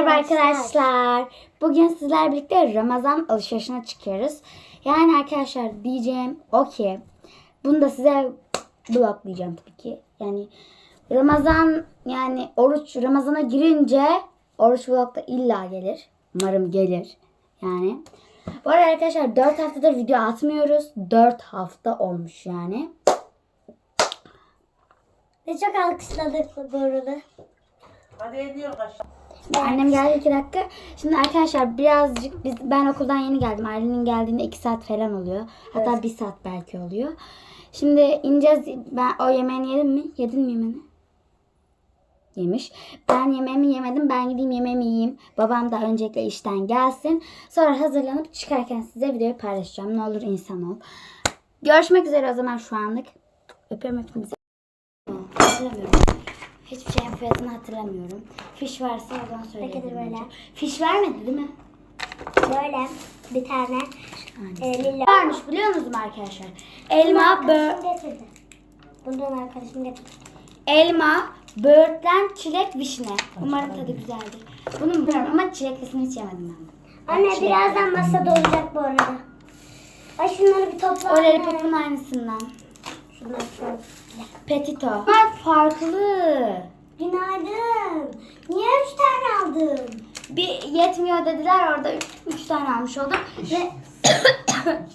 Merhaba arkadaşlar. Bugün sizler birlikte Ramazan alışverişine çıkıyoruz. Yani arkadaşlar diyeceğim o ki bunu da size bloklayacağım tabii ki. Yani Ramazan yani oruç Ramazana girince oruç vlog da illa gelir. Umarım gelir. Yani. Bu arada arkadaşlar 4 haftadır video atmıyoruz. 4 hafta olmuş yani. Ve çok alkışladık bu arada. Hadi ediyor kaç. Annem geldi iki dakika. Şimdi arkadaşlar birazcık biz, ben okuldan yeni geldim. Ailenin geldiğinde iki saat falan oluyor. Hatta bir saat belki oluyor. Şimdi ineceğiz. Ben o yemeğini yedim mi? Yedin mi yemeğini? Yemiş. Ben yemeğimi yemedim. Ben gideyim yemeğimi yiyeyim. Babam da öncelikle işten gelsin. Sonra hazırlanıp çıkarken size videoyu paylaşacağım. Ne olur insan ol. Görüşmek üzere o zaman şu anlık. Öpüyorum hepinizi. Hiçbir şeyin fiyatını hatırlamıyorum. Fiş varsa oradan söyleyebilirim. böyle. önce. Fiş vermedi değil mi? Böyle bir tane e, lila. Varmış biliyor musunuz arkadaşlar? Elma, bö Arkadaşım getirdi. Bundan arkadaşım getirdi. elma, böğürtlen, çilek, vişne. Umarım tadı güzeldir. Bunu bilmiyorum ama çileklisini hiç yemedim ben. Anne Çilek birazdan masada olacak bu arada. Ay şunları bir topla. O anne. lollipop'un aynısından. Şunları şöyle. Petito. Bunlar farklı. Günaydın. Niye üç tane aldın? Bir yetmiyor dediler orada üç, üç tane almış oldum. Ve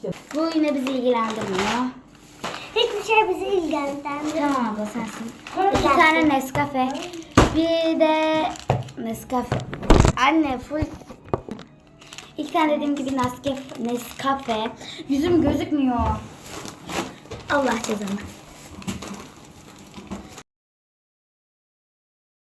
bu yine bizi ilgilendirmiyor. Hiçbir şey bizi ilgilendirmiyor. Tamam abla sensin. İki tane Nescafe. Bir de Nescafe. Anne full. İki tane dediğim gibi Nescafe. Nescafe. Yüzüm gözükmüyor. Allah cezanı.